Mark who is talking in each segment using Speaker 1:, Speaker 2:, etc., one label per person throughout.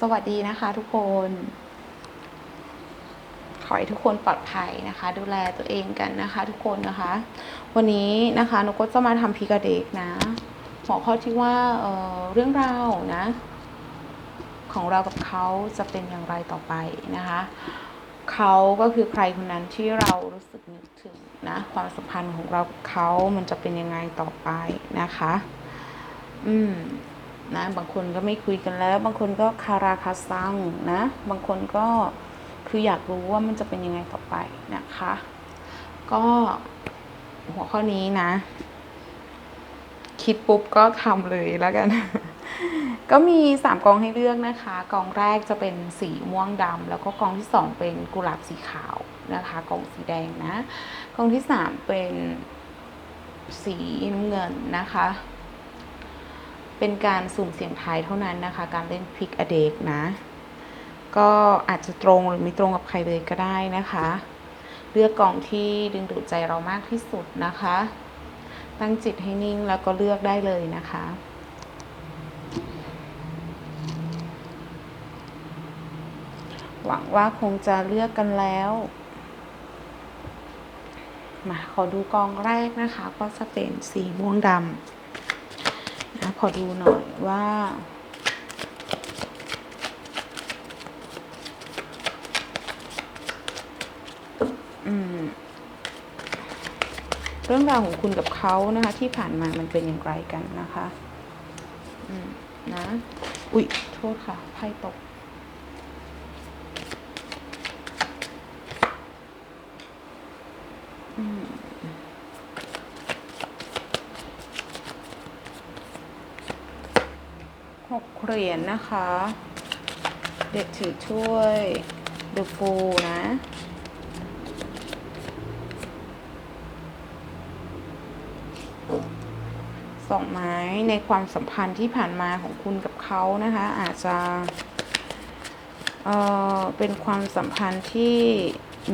Speaker 1: สวัสดีนะคะทุกคน ขอให้ทุกคนปลอดภัยนะคะ ดูแลตัวเองกันนะคะทุกคนนะคะ วันนี้นะคะนกก็จะมาทำพิกาเด็กนะหัวข้อที่ว่าเออเรื่องราวนะ ของเรากับเขาจะเป็นอย่างไรต่อไปนะคะเขาก็คือใครคนนั้นที่เรารู้สึกนึกถึงนะความสัมพันธ์ของเรากับเขามันจะเป็นยังไงต่อไปนะคะ อืม นะ บางคนก็ไม่คุยกันแล้ว บางคนก็คาราคาซังนะ บางคนก็คืออยากรู้ว่ามันจะเป็นยังไงต่อไปนะคะ ก็หัวข้อนี้นะ คิดปุ๊บก็ทำเลยแล้วกัน ก็มีสามกองให้เลือกนะคะ กองแรกจะเป็นสีม่วงดำแล้วก็กองที่สองเป็นกุหลาบสีขาวนะคะ กองสีแดงนะ กองที่สามเป็นสีน้ำเงินนะคะ เป็นการสุ่มเสียงทายเท่านั้นนะคะ การเล่นพิกอเดกนะ ก็อาจจะตรงหรือไม่ตรงกับใครเลยก็ได้นะคะ เลือกกล่องที่ดึงดูดใจเรามากที่สุดนะคะ ตั้งจิตให้นิ่งแล้วก็เลือกได้เลยนะคะหวังว่าคงจะเลือกกันแล้ว มาขอดูกองแรกนะคะ ก็จะเป็นสีม่วงดำ นะขอดูหน่อยว่า อืม เรื่องราวของคุณกับเขานะคะ ที่ผ่านมามันเป็นอย่างไรกันนะคะ อืม นะ อุ๊ย โทษค่ะ ไพ่ตก อืม หก เหรียญนะคะ เด็กถือถ้วยเดอะฟูนะสองไม้ในความสัมพันธ์ที่ผ่านมาของคุณกับเขานะคะ อาจจะเอ่อเป็นความสัมพันธ์ที่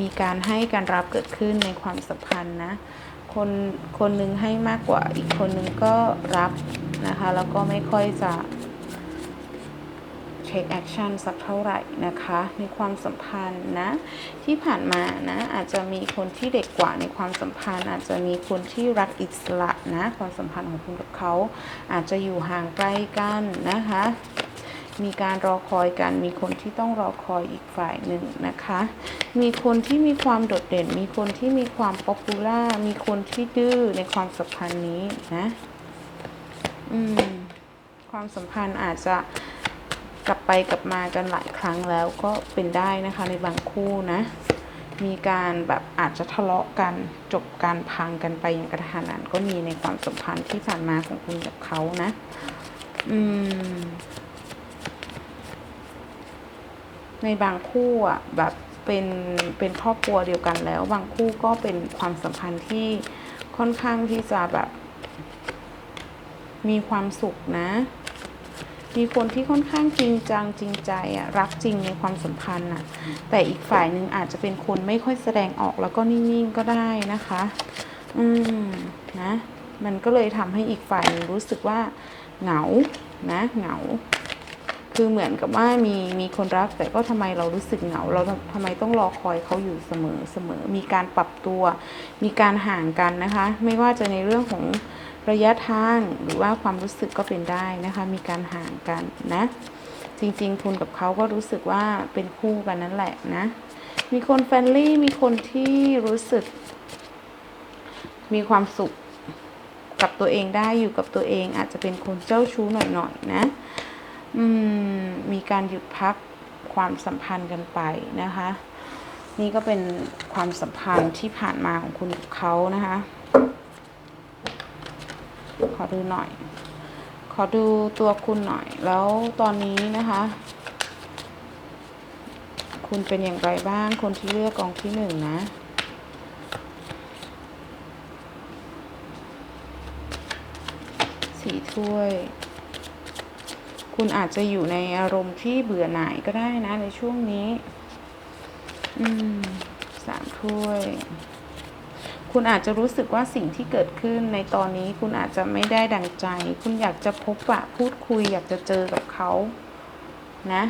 Speaker 1: มีการให้การรับเกิดขึ้นในความสัมพันธ์นะ คนคนหนึงให้มากกว่าอีกคนหนึงก็รับนะคะ แล้วก็ไม่ค่อยจะ take action สักเท่าไหร่นะคะ ในความสัมพันธ์นะ ที่ผ่านมานะ อาจจะมีคนที่เด็กกว่าในความสัมพันธ์ อาจจะมีคนที่รักอิสระนะ ความสัมพันธ์ของคุณกับเขา อาจจะอยู่ห่างไกลกันนะคะ มีการรอคอยกัน มีคนที่ต้องรอคอยอีกฝ่ายหนึ่งนะคะ มีคนที่มีความโดดเด่น มีคนที่มีความป๊อปปูล่า มีคนที่ดื้อในความสัมพันธ์นี้นะ อืม ความสัมพันธ์อาจจะ กลับไปกลับมากันหลายครั้งแล้วก็เป็นได้นะคะในบางคู่นะ มีการแบบอาจจะทะเลาะกันจบการพังกันไปอย่างกระทันหันก็มีในความสัมพันธ์ที่ผ่านมาของคุณกับเขานะ อืม ในบางคู่อะแบบเป็นเป็นครอบครัวเดียวกันแล้ว บางคู่ก็เป็นความสัมพันธ์ที่ค่อนข้างที่จะแบบ มีความสุขนะ มีคนที่ค่อนข้างจริงจังจริงใจอะรักจริงในความสัมพันธ์อะแต่อีกฝ่ายหนึ่งอาจจะเป็นคนไม่ค่อยแสดงออกแล้วก็นิ่งๆก็ได้นะคะ อืมนะ มันก็เลยทำให้อีกฝ่ายรู้สึกว่าเหงานะเหงา คือเหมือนกับว่ามีมีคนรักแต่ก็ทำไมเรารู้สึกเหงา เราทำไมต้องรอคอยเขาอยู่เสมอเสมอมีการปรับตัว มีการห่างกันนะคะ ไม่ว่าจะในเรื่องของ ระยะทางหรือว่าความรู้สึกก็เป็นได้นะคะ มีการห่างกันนะ จริงๆ คุณกับเขาก็รู้สึกว่าเป็นคู่กันนั่นแหละนะ มีคนแฟนลี่มีคนที่รู้สึก มีความสุขกับตัวเองได้อยู่กับตัวเอง อาจจะเป็นคนเจ้าชู้หน่อยๆนะอืมมีการหยุดพักความสัมพันธ์กันไปนะคะ นี่ก็เป็นความสัมพันธ์ที่ผ่านมาของคุณกับเขานะคะ ขอดูหน่อย ขอดูตัวคุณหน่อย แล้วตอนนี้นะคะ คุณเป็นอย่างไรบ้าง คนที่เลือกกองที่หนึ่งนะสีถ้วย คุณอาจจะอยู่ในอารมณ์ที่เบื่อหน่ายก็ได้นะในช่วงนี้ อืมสามถ้วย คุณอาจจะรู้สึกว่าสิ่งที่เกิดขึ้นในตอนนี้คุณอาจจะไม่ได้ดังใจ คุณอยากจะพบปะพูดคุย อยากจะเจอกับเขานะ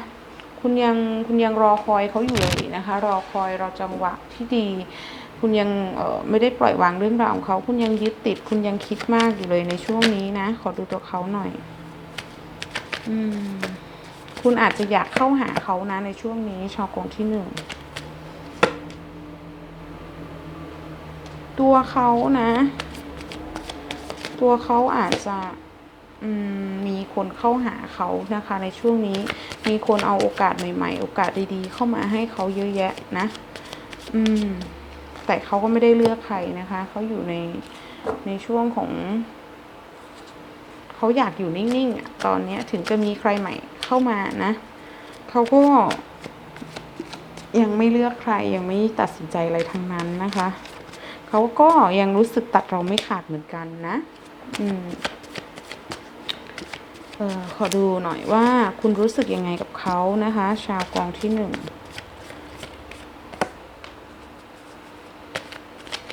Speaker 1: คุณยังคุณยังรอคอยเขาอยู่เลยนะคะ รอคอยรอจังหวะที่ดี คุณยังเอ่อไม่ได้ปล่อยวางเรื่องราวของเขา คุณยังยึดติด คุณยังคิดมากอยู่เลยในช่วงนี้นะ ขอดูตัวเขาหน่อย อืมคุณอาจจะอยากเข้าหาเขานะในช่วงนี้ชาวกองที่หนึ่ง ตัวเขานะ ตัวเขาอาจจะมีคนเข้าหาเขานะคะ ในช่วงนี้มีคนเอาโอกาสใหม่ ๆ โอกาสดีๆ เข้ามาให้เขาเยอะแยะนะ อืม แต่เขาก็ไม่ได้เลือกใครนะคะ เขาอยู่ในในช่วงของ เขาอยากอยู่นิ่งๆตอนนี้ถึงจะมีใครใหม่เข้ามานะเขาก็ ยังไม่เลือกใครยังไม่ตัดสินใจอะไรทั้งนั้นนะคะ เขาก็ยังรู้สึกตัดเราไม่ขาดเหมือนกันนะ อืมเออขอดูหน่อยว่าคุณรู้สึกยังไงกับเขานะคะ ชาวกองที่หนึ่ง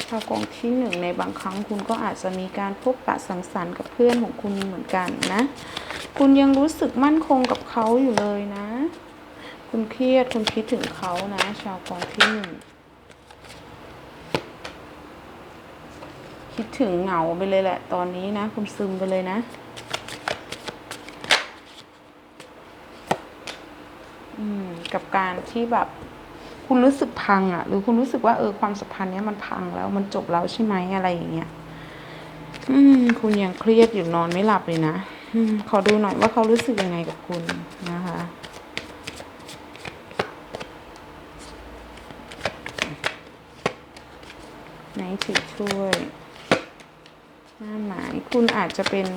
Speaker 1: ชาวกองที่หนึ่งในบางครั้งคุณก็อาจจะมีการพบปะสังสรรค์กับเพื่อนของคุณเหมือนกันนะ คุณยังรู้สึกมั่นคงกับเขาอยู่เลยนะ คุณเครียดคุณคิดถึงเขานะ ชาวกองที่หนึ่ง คิด ถึงเหงาไปเลยแหละ ตอนนี้นะ คุณซึมไปเลยนะอืมกับการที่แบบ คุณรู้สึกพังอะ่ะ หรือคุณรู้สึกว่าเออความสัมพันธ์เนี้ยมันพังแล้วมันจบแล้วใช่ไหมอะไรอย่างเงี้ยอืม คุณยังเครียดอยู่นอนไม่หลับเลยนะอืมขอดูหน่อยว่าเขารู้สึกยังไงกับคุณนะคะไหนถือช่วย หน้าหมายคุณอาจจะเป็น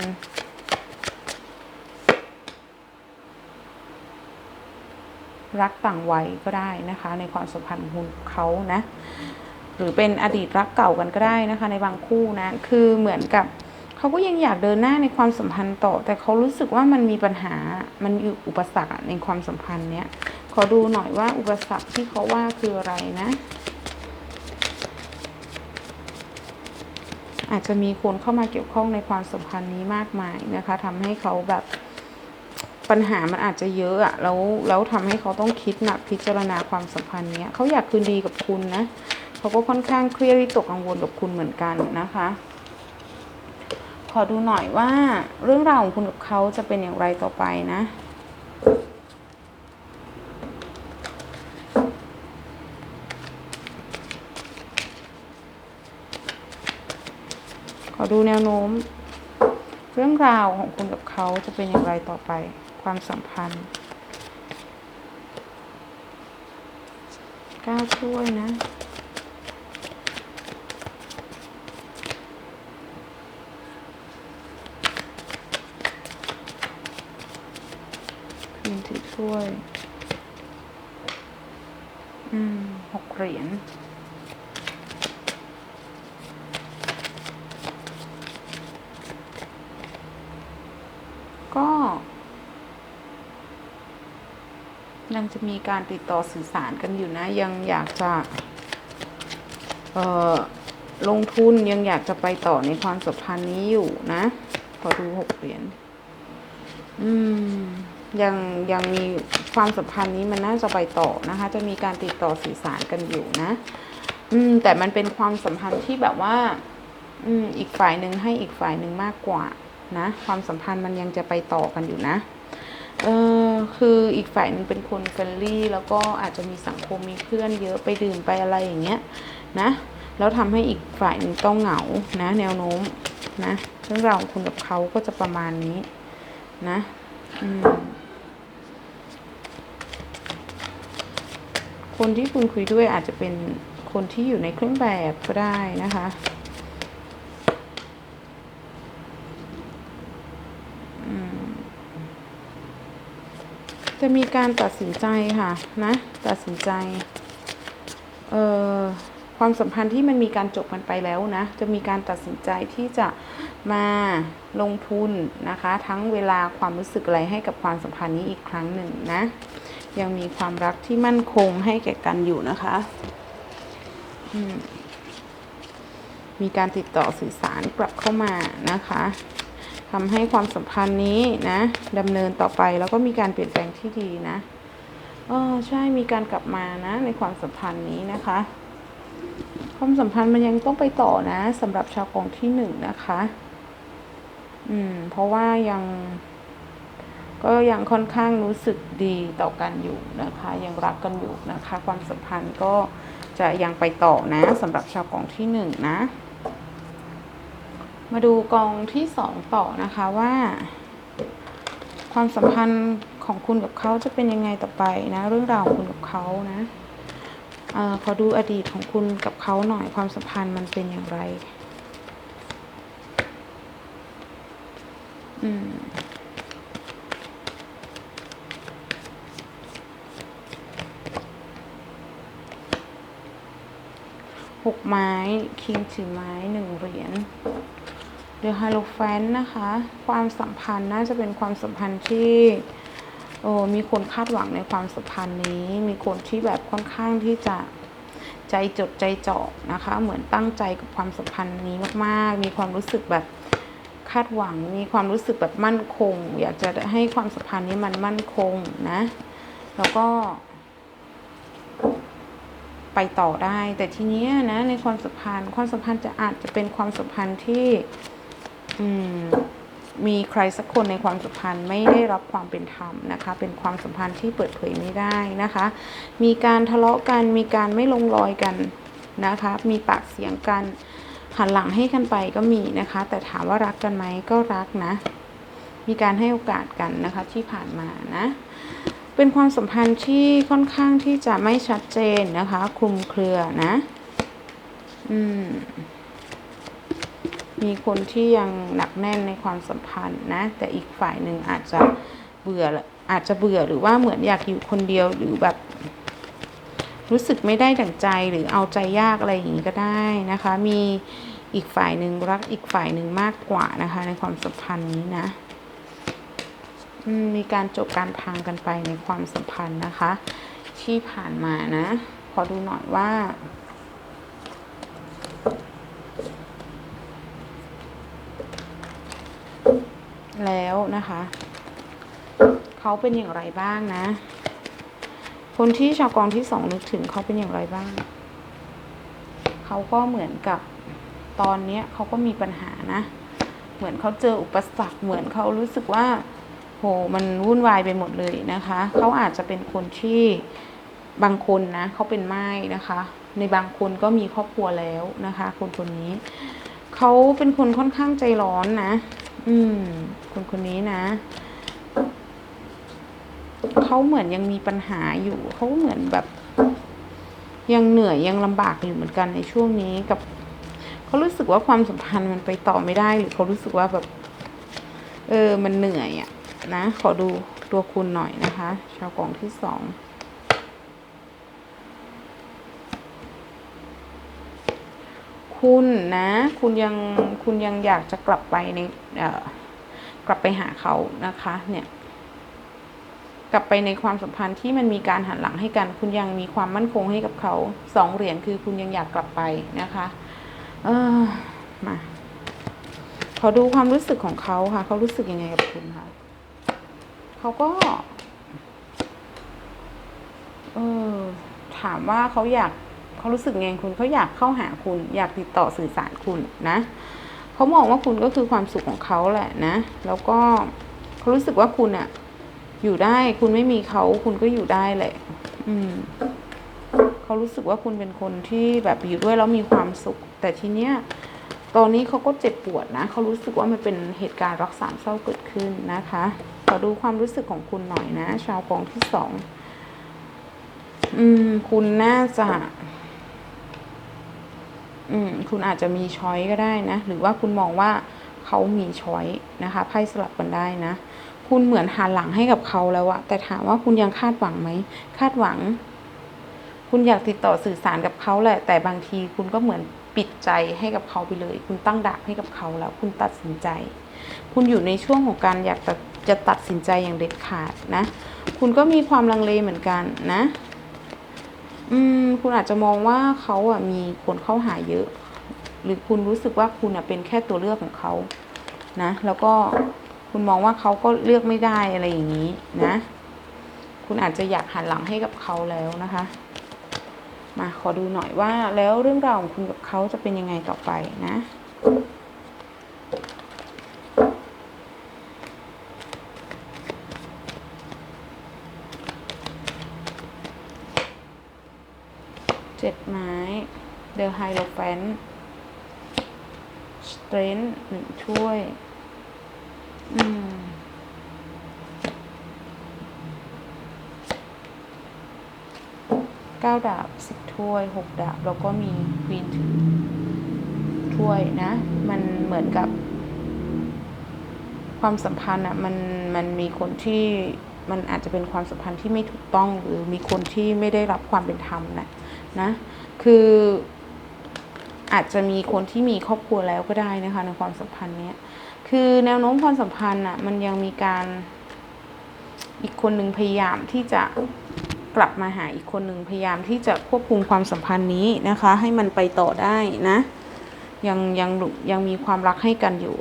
Speaker 1: รักต่างวัยก็ได้นะคะ ในความสัมพันธ์ของคุณเขานะ หรือเป็นอดีตรักเก่ากันก็ได้นะคะ ในบางคู่นะ คือเหมือนกับเขาก็ยังอยากเดินหน้าในความสัมพันธ์ต่อ แต่เขารู้สึกว่ามันมีปัญหา มันอยู่อุปสรรคในความสัมพันธ์เนี้ยขอดูหน่อยว่าอุปสรรคที่เขาว่าคืออะไรนะ อาจจะมีคนเข้ามาเกี่ยวข้องในความสัมพันธ์นี้มากมายนะคะทำให้เขาแบบปัญหามันอาจจะเยอะอะแล้วแล้วทำให้เขาต้องคิดหนักพิจารณาความสัมพันธ์เนี้ยเขาอยากคืนดีกับคุณนะเขาก็ค่อนข้างเครียดวิตกกังวลกับคุณเหมือนกันนะคะ ขอดูหน่อยว่าเรื่องราวของคุณกับเขาจะเป็นอย่างไรต่อไปนะ อดูแนวโน้ม เรื่องราวของคุณกับเขาจะเป็นอย่างไรต่อไป ความสัมพันธ์กล้าช่วยนะคืนถือช่วย อืมหกเหรียญ ก็ ยังจะมีการติดต่อสื่อสารกันอยู่นะ ยังอยากจะลงทุนยังอยากจะไปต่อในความสัมพันธ์นี้อยู่นะ ขอดูหกเหรียญอืมยังยังมีความสัมพันธ์นี้มันน่าจะไปต่อนะคะ จะมีการติดต่อสื่อสารกันอยู่นะ อืม แต่มันเป็นความสัมพันธ์ที่แบบว่า อืม อีกฝ่ายหนึ่งให้อีกฝ่ายหนึ่งมากกว่า นะ ความสัมพันธ์มันยังจะไปต่อกันอยู่นะ เออ คืออีกฝ่ายหนึ่งเป็นคนเฟรนลี่ แล้วก็อาจจะมีสังคมมีเพื่อนเยอะไปดื่มไปอะไรอย่างเงี้ยนะแล้วทำให้อีกฝ่ายหนึ่งต้องเหงานะ แนวโน้มนะเรื่องราวของคุณกับเขาก็จะประมาณนี้นะอืมคนที่คุณคุยด้วยอาจจะเป็นคนที่อยู่ในเครื่องแบบก็ได้นะคะ จะมีการตัดสินใจค่ะ นะ ตัดสินใจ เอ่อความสัมพันธ์ที่มันมีการจบกันไปแล้วนะ จะมีการตัดสินใจที่จะมาลงทุนนะคะ ทั้งเวลาความรู้สึกอะไรให้กับความสัมพันธ์นี้อีกครั้งหนึ่งนะ ยังมีความรักที่มั่นคงให้แก่กันอยู่นะคะมีการติดต่อสื่อสารกลับเข้ามานะคะ ทำให้ความสัมพันธ์นี้นะดำเนินต่อไปแล้วก็มีการเปลี่ยนแปลงที่ดีนะอ๋อใช่มีการกลับมานะ ในความสัมพันธ์นี้นะคะ ความสัมพันธ์มันยังต้องไปต่อนะสำหรับชาวกองที่หนึ่งนะคะ อืม เพราะว่ายัง ก็ยังค่อนข้างรู้สึกดีต่อกันอยู่นะคะ ยังรักกันอยู่นะคะ ความสัมพันธ์ก็จะยังไปต่อนะสำหรับชาวกองที่หนึ่งนะ มาดูกองที่สองต่อนะคะว่า ความสัมพันธ์ของคุณกับเขาจะเป็นยังไงต่อไปนะ เรื่องราวของคุณกับเขานะเออขอดูอดีตของคุณกับเขาหน่อยความสัมพันธ์มันเป็นอย่างไร อืมหกไม้ คิงถือไม้หนึ่งเหรียญ เดอะฮาโลแฟนนะคะ ความสัมพันธ์น่าจะเป็นความสัมพันธ์ที่โอ้มีคนคาดหวังในความสัมพันธ์นี้ มีคนที่แบบค่อนข้างที่จะใจจดใจจ่อนะคะ เหมือนตั้งใจกับความสัมพันธ์นี้มาก ๆ มีความรู้สึกแบบคาดหวัง มีความรู้สึกแบบมั่นคง อยากจะให้ความสัมพันธ์นี้มันมั่นคงนะ แล้วก็ ไปต่อได้ แต่ทีเนี้ยนะในความสัมพันธ์ ความสัมพันธ์จะอาจจะเป็นความสัมพันธ์ที่ มีใครสักคนในความสัมพันธ์ไม่ได้รับความเป็นธรรมนะคะ เป็นความสัมพันธ์ที่เปิดเผยไม่ได้นะคะ มีการทะเลาะกันมีการไม่ลงรอยกันนะคะ มีปากเสียงกันหันหลังให้กันไปก็มีนะคะ แต่ถามว่ารักกันไหมก็รักนะ มีการให้โอกาสกันนะคะที่ผ่านมานะ เป็นความสัมพันธ์ที่ค่อนข้างที่จะไม่ชัดเจนนะคะ คลุมเครือนะ อืม มีคนที่ยังหนักแน่นในความสัมพันธ์นะ แต่อีกฝ่ายหนึ่งอาจจะเบื่ออาจจะเบื่อหรือว่าเหมือนอยากอยู่คนเดียวหรือแบบ รู้สึกไม่ได้ดั่งใจหรือเอาใจยากอะไรอย่างนี้ก็ได้นะคะ มีอีกฝ่ายหนึ่งรักอีกฝ่ายหนึ่งมากกว่านะคะ ในความสัมพันธ์นี้นะมมีการจบการพังกันไปในความสัมพันธ์นะคะ ที่ผ่านมานะ ขอดูหน่อยว่า แล้วนะคะ เขาเป็นอย่างไรบ้างนะ คนที่ชาวกองที่สองนึกถึงเขาเป็นอย่างไรบ้าง เขาก็เหมือนกับตอนเนี้ยเขาก็มีปัญหานะ เหมือนเขาเจออุปสรรค เหมือนเขารู้สึกว่า โห มันวุ่นวายไปหมดเลยนะคะ เขาอาจจะเป็นคนที่บางคนนะเขาเป็นไม้นะคะ ในบางคนก็มีครอบครัวแล้วนะคะ คนคนนี้ เขาเป็นคนค่อนข้างใจร้อนนะ อืม คนคนนี้นะ เขาเหมือนยังมีปัญหาอยู่ เขาเหมือนแบบ ยังเหนื่อยยังลำบากอยู่เหมือนกันในช่วงนี้กับเขารู้สึกว่าความสัมพันธ์มันไปต่อไม่ได้ หรือเขารู้สึกว่าแบบ เออ มันเหนื่อยอะนะ ขอดูตัวคุณหน่อยนะคะ ชาวกล่องที่สอง คุณนะ คุณยังคุณยังอยากจะกลับไปในกลับไปหาเขานะคะ เนี่ย กลับไปในความสัมพันธ์ที่มันมีการหันหลังให้กัน คุณยังมีความมั่นคงให้กับเขาสองเหรียญคือคุณยังอยากกลับไปนะคะ เออมาขอดูความรู้สึกของเขาค่ะ เขารู้สึกยังไงกับคุณคะเขาก็ เออถามว่าเขาอยาก เขารู้สึกไงคุณเขาอยากเข้าหาคุณ อยากติดต่อสื่อสารคุณนะเขามองว่าคุณก็คือความสุขของเขาแหละนะ แล้วก็เขารู้สึกว่าคุณอะอยู่ได้คุณไม่มีเขาคุณก็อยู่ได้แหละ อืมเขารู้สึกว่าคุณเป็นคนที่แบบอยู่ด้วยแล้วมีความสุข แต่ทีเนี้ยตอนนี้เขาก็เจ็บปวดนะเขารู้สึกว่ามันเป็นเหตุการณ์รักสามเศร้าเกิดขึ้นนะคะขอดูความรู้สึกของคุณหน่อยนะ ชาวกองที่สองอืม คุณน่าจะ อืมคุณอาจจะมีช้อยก็ได้นะ หรือว่าคุณมองว่าเขามีช้อยนะคะไพ่สลับกันได้นะ คุณเหมือนหันหลังให้กับเขาแล้วอะแต่ถามว่าคุณยังคาดหวังไหมคาดหวัง คุณอยากติดต่อสื่อสารกับเขาแหละ แต่บางทีคุณก็เหมือนปิดใจให้กับเขาไปเลย คุณตั้งดักให้กับเขาแล้ว คุณตัดสินใจ คุณอยู่ในช่วงของการอยากจะจะตัดสินใจอย่างเด็ดขาดนะ คุณก็มีความลังเลเหมือนกันนะ อืม คุณอาจจะมองว่าเขาอะมีคนเข้าหาเยอะ หรือคุณรู้สึกว่าคุณอะเป็นแค่ตัวเลือกของเขานะ แล้วก็คุณมองว่าเขาก็เลือกไม่ได้อะไรอย่างนี้นะ คุณอาจจะอยากหันหลังให้กับเขาแล้วนะคะ มาขอดูหน่อยว่าแล้วเรื่องราวของคุณกับเขาจะเป็นยังไงต่อไปนะ เจ็ดไม้ The Hierophant Strength หนึ่งถ้วย อืมเก้าดาบสิบถ้วยหกดาบ แล้วก็มีควีนถือถ้วยนะ มันเหมือนกับ ความสัมพันธ์อะมันมันมีคนที่มันอาจจะเป็นความสัมพันธ์ที่ไม่ถูกต้องหรือมีคนที่ไม่ได้รับความเป็นธรรมนะ นะ คืออาจจะมีคนที่มีครอบครัวแล้วก็ได้นะคะในความสัมพันธ์เนี้ย คือแนวโน้มความสัมพันธ์อะมันยังมีการอีกคนหนึ่งพยายามที่จะกลับมาหาอีกคนหนึ่งพยายามที่จะควบคุมความสัมพันธ์นี้นะคะ ให้มันไปต่อได้นะ ยังยังยังมีความรักให้กันอยู่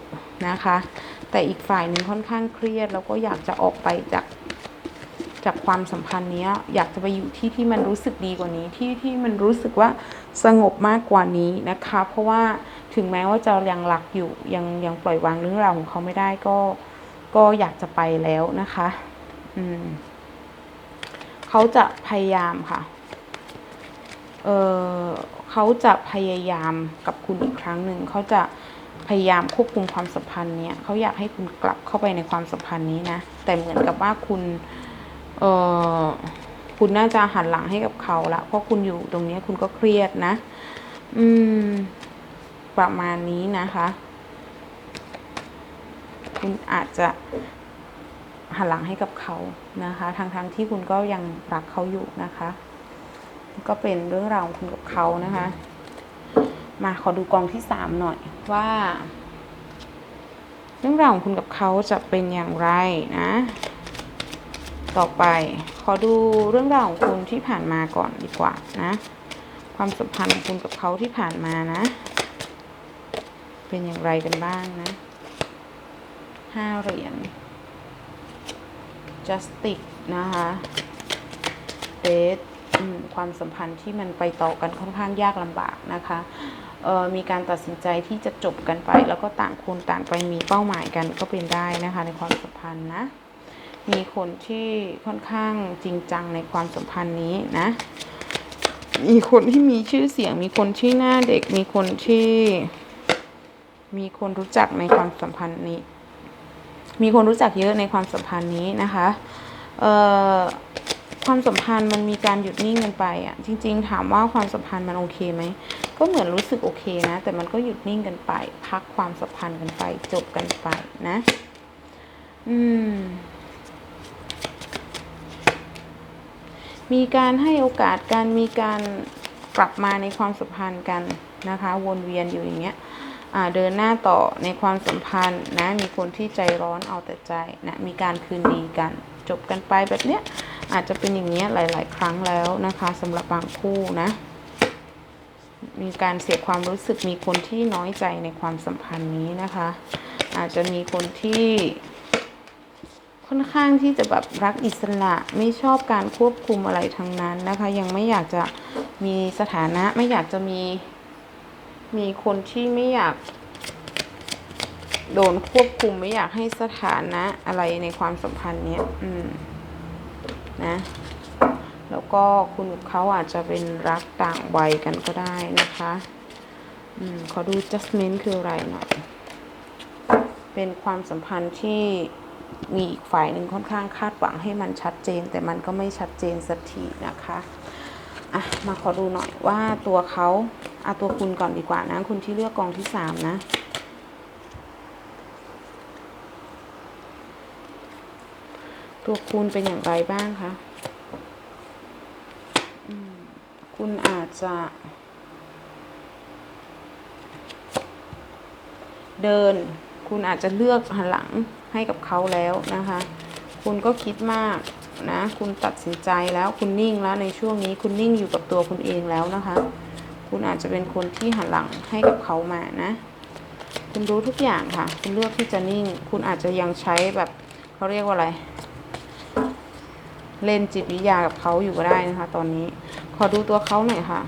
Speaker 1: นะคะ แต่อีกฝ่ายหนึ่งค่อนข้างเครียดแล้วก็อยากจะออกไปจาก จากความสัมพันธ์นี้อยากจะไปอยู่ที่ที่มันรู้สึกดีกว่านี้ที่ที่มันรู้สึกว่าสงบมากกว่านี้นะคะ เพราะว่าถึงแม้ว่าจะยังรักอยู่ยังยังปล่อยวางเรื่องราวของเขาไม่ได้ก็ก็อยากจะไปแล้วนะคะ อืมเขาจะพยายามค่ะ เออเขาจะพยายามกับคุณอีกครั้งหนึ่งเขาจะพยายามควบคุมความสัมพันธ์เนี้ยเขาอยากให้คุณกลับเข้าไปในความสัมพันธ์นี้นะ แต่เหมือนกับว่าคุณ เออคุณน่าจะหันหลังให้กับเขาละเพราะคุณอยู่ตรงนี้คุณก็เครียดนะ อืม ประมาณนี้นะคะ คุณอาจจะหันหลังให้กับเขานะคะทางทางที่คุณก็ยังรักเขาอยู่นะคะ ก็เป็นเรื่องราวของคุณกับเขานะคะ มาขอดูกองที่สามหน่อยว่า เรื่องราวของคุณกับเขาจะเป็นอย่างไรนะ ต่อไปขอดูเรื่องราวของคุณที่ผ่านมาก่อนดีกว่านะ ความสัมพันธ์ของคุณกับเขาที่ผ่านมานะ เป็นอย่างไรกันบ้างนะห้าเหรียญ justice นะคะเดทความสัมพันธ์ที่มันไปต่อกันค่อนข้างยากลำบากนะคะมีการตัดสินใจที่จะจบกันไป แล้วก็ต่างคนต่างไปมีเป้าหมายกันก็เป็นได้นะคะ ในความสัมพันธ์นะ มีคนที่ค่อนข้างจริงจังในความสัมพันธ์นี้นะ มีคนที่มีชื่อเสียง มีคนที่หน้าเด็ก มีคนที่ มีคนรู้จักในความสัมพันธ์นี้ มีคนรู้จักเยอะในความสัมพันธ์นี้นะคะเอ่อความสัมพันธ์มันมีการหยุดนิ่งกันไปอะ จริง ๆ ถามว่าความสัมพันธ์มันโอเคไหมก็เหมือนรู้สึกโอเคนะ แต่มันก็หยุดนิ่งกันไป พักความสัมพันธ์กันไป จบกันไปนะ อืม มีการให้โอกาสกันมีการกลับมาในความสัมพันธ์กันนะคะ วนเวียนอยู่อย่างเงี้ยเดินหน้าต่อในความสัมพันธ์นะมีคนที่ใจร้อนเอาแต่ใจนะมีการคืนดีกัน จบกันไปแบบเนี้ยอาจจะเป็นอย่างเงี้ยหลาย ๆ ครั้งแล้วนะคะสำหรับบางคู่นะ มีการเสียความรู้สึกมีคนที่น้อยใจในความสัมพันธ์นี้นะคะ อาจจะมีคนที่ ค่อนข้างที่จะแบบรักอิสระไม่ชอบการควบคุมอะไรทั้งนั้นนะคะ ยังไม่อยากจะมีสถานะไม่อยากจะมี มีคนที่ไม่อยากโดนควบคุมไม่อยากให้สถานะอะไรในความสัมพันธ์เนี้ย อืม นะ แล้วก็คุณเขาอาจจะเป็นรักต่างวัยกันก็ได้นะคะ อืม ขอดู adjustment คืออะไรหน่อย เป็นความสัมพันธ์ที่ มีอีกฝ่ายหนึ่งค่อนข้างคาดหวังให้มันชัดเจน แต่มันก็ไม่ชัดเจนสักทีนะคะอะมาขอดูหน่อยว่าตัวเขาเอาตัวคุณก่อนดีกว่านะ คุณที่เลือกกองที่สามนะตัวคุณเป็นอย่างไรบ้างคะคุณอาจจะ เดิน คุณอาจจะเลือกหันหลัง ให้กับเขาแล้วนะคะ คุณก็คิดมากนะ คุณตัดสินใจแล้วคุณนิ่งแล้วในช่วงนี้คุณนิ่งอยู่กับตัวคุณเองแล้วนะคะ คุณอาจจะเป็นคนที่หันหลังให้กับเขามานะ คุณรู้ทุกอย่างค่ะ คุณเลือกที่จะนิ่ง คุณอาจจะยังใช้แบบเขาเรียกว่าอะไร เล่นจิตวิทยากับเขาอยู่ก็ได้นะคะ ตอนนี้ ขอดูตัวเขาหน่อยค่ะ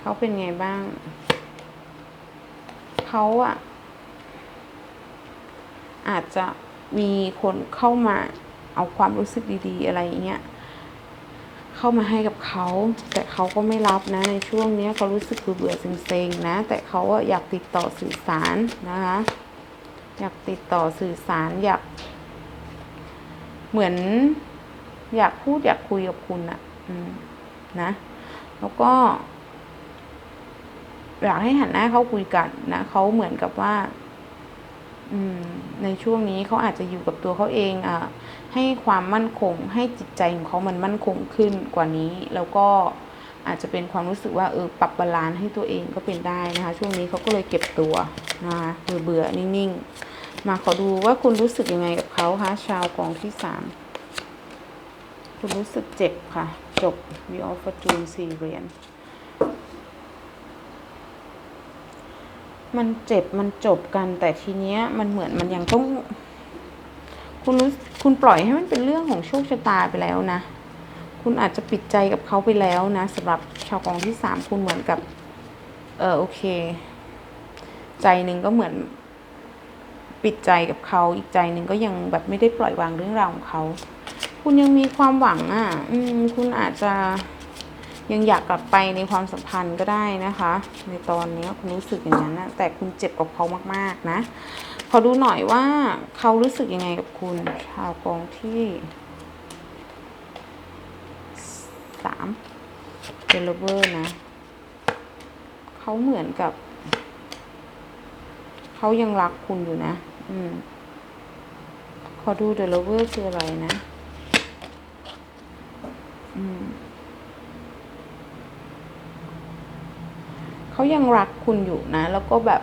Speaker 1: เขาเป็นไงบ้าง เขาอะ อาจจะมีคนเข้ามาเอาความรู้สึกดีๆ อะไรเงี้ยเข้ามาให้กับเขา แต่เขาก็ไม่รับนะในช่วงนี้เขารู้สึกเบื่อๆเซ็งๆนะ แต่เขาอะอยากติดต่อสื่อสารนะคะ อยากติดต่อสื่อสารอยาก เหมือน อยากพูดอยากคุยกับคุณอะนะ แล้วก็ อยากให้หันหน้าเข้าคุยกันนะเขาเหมือนกับว่า ในช่วงนี้เขาอาจจะอยู่กับตัวเขาเองอะให้ความมั่นคง ให้จิตใจของเขามันมั่นคงขึ้นกว่านี้ แล้วก็อาจจะเป็นความรู้สึกว่าเออปรับบาลานซ์ให้ตัวเองก็เป็นได้นะคะ ช่วงนี้เขาก็เลยเก็บตัวนะคะเบื่อเบื่อๆนิ่งๆ มาขอดูว่าคุณรู้สึกยังไงกับเขาคะชาวกองที่สามคุณรู้สึกเจ็บค่ะ จบ v ีออฟฟอร์จูนสี่เหรียญ มันเจ็บมันจบกัน แต่ทีเนี้ยมันเหมือนมันยังต้อง คุณรู้คุณปล่อยให้มันเป็นเรื่องของโชคชะตาไปแล้วนะ คุณอาจจะปิดใจกับเขาไปแล้วนะสำหรับชาวกองที่สามคุณเหมือนกับ เออโอเค ใจหนึ่งก็เหมือนปิดใจกับเขาอีกใจหนึ่งก็ยังแบบไม่ได้ปล่อยวางเรื่องราวของเขา คุณยังมีความหวังอะ อืม คุณอาจจะ ยังอยากกลับไปในความสัมพันธ์ก็ได้นะคะ ในตอนนี้คุณรู้สึกอย่างนั้นนะแต่คุณเจ็บกับเขามากๆนะ ขอดูหน่อยว่าเขารู้สึกยังไงกับคุณชาวกองที่สามเดลเวอร์นะเขาเหมือนกับ เขายังรักคุณอยู่นะ อืมขอดูเดลเวอร์คืออะไรนะ อืม เขายังรักคุณอยู่นะ แล้วก็แบบ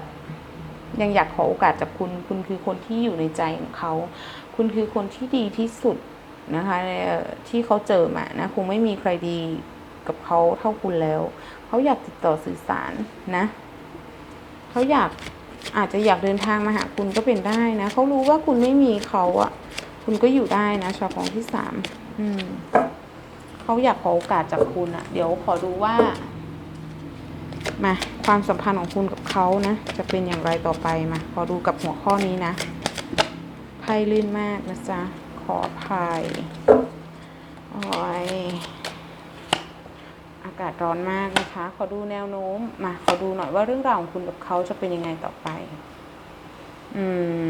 Speaker 1: ยังอยากขอโอกาสจากคุณ คุณคือคนที่อยู่ในใจของเขา คุณคือคนที่ดีที่สุดนะคะที่เขาเจอมานะคงไม่มีใครดีกับเขาเท่าคุณแล้ว เขาอยากติดต่อสื่อสารนะ เขาอยากอาจจะอยากเดินทางมาหาคุณก็เป็นได้นะ เขารู้ว่าคุณไม่มีเขาอะคุณก็อยู่ได้นะชาวของที่สาม อืม เขาอยากขอโอกาสจากคุณอะเดี๋ยวขอดูว่า มาความสัมพันธ์ของคุณกับเขานะ จะเป็นอย่างไรต่อไปมาขอดูกับหัวข้อนี้นะไพ่ลื่นมากนะจ๊ะ ขอภัยโอ้ยอากาศร้อนมากนะคะ ขอดูแนวโน้มมาขอดูหน่อยว่าเรื่องราวของคุณกับเขาจะเป็นยังไงต่อไป อื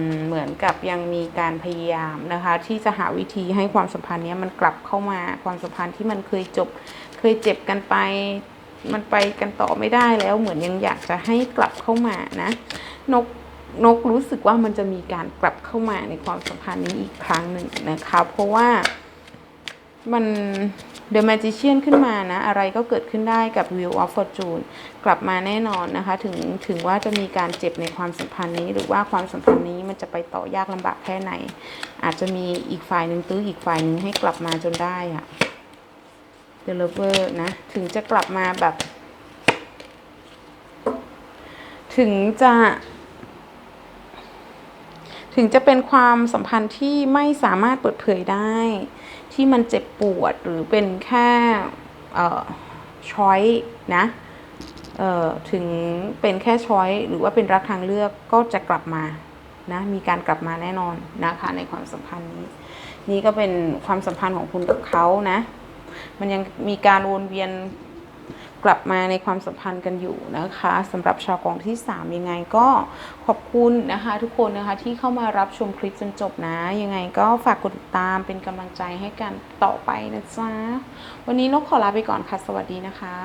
Speaker 1: ม เหมือนกับยังมีการพยายามนะคะ ที่จะหาวิธีให้ความสัมพันธ์เนี้ยมันกลับเข้ามาความสัมพันธ์ที่มันเคยจบ เคยเจ็บกันไป มันไปกันต่อไม่ได้แล้วเหมือนยังอยากจะให้กลับเข้ามานะนกนกรู้สึกว่ามันจะมีการกลับเข้ามาในความสัมพันธ์นี้อีกครั้งหนึ่งนะคะเพราะว่ามัน The Magician ขึ้นมานะ อะไรก็เกิดขึ้นได้กับ Wheel of Fortune กลับมาแน่นอนนะคะ ถึงถึงว่าจะมีการเจ็บในความสัมพันธ์นี้ หรือว่าความสัมพันธ์นี้มันจะไปต่อยากลำบากแค่ไหน อาจจะมีอีกฝ่ายหนึ่งตื้ออีกฝ่ายหนึ่งให้กลับมาจนได้อะ The Lover นะ ถึงจะกลับมาแบบ ถึงจะ ถึงจะเป็นความสัมพันธ์ที่ไม่สามารถเปิดเผยได้ ที่มันเจ็บปวดหรือเป็นแค่ช้อยนะถึงเป็นแค่ช้อยหรือว่าเป็นรักทางเลือกก็จะกลับมานะมีการกลับมาแน่นอนนะคะในความสัมพันธ์นี้ นี่ก็เป็นความสัมพันธ์ของคุณกับเขานะ มันยังมีการวนเวียนกลับมาในความสัมพันธ์กันอยู่นะคะสำหรับชาวกองที่ 3 ยังไงก็ขอบคุณนะคะทุกคนนะคะที่เข้ามารับชมคลิปจนจบนะ ยังไงก็ฝากกดติดตามเป็นกำลังใจให้กันต่อไปนะจ๊ะ วันนี้นกขอลาไปก่อนค่ะ สวัสดีนะคะ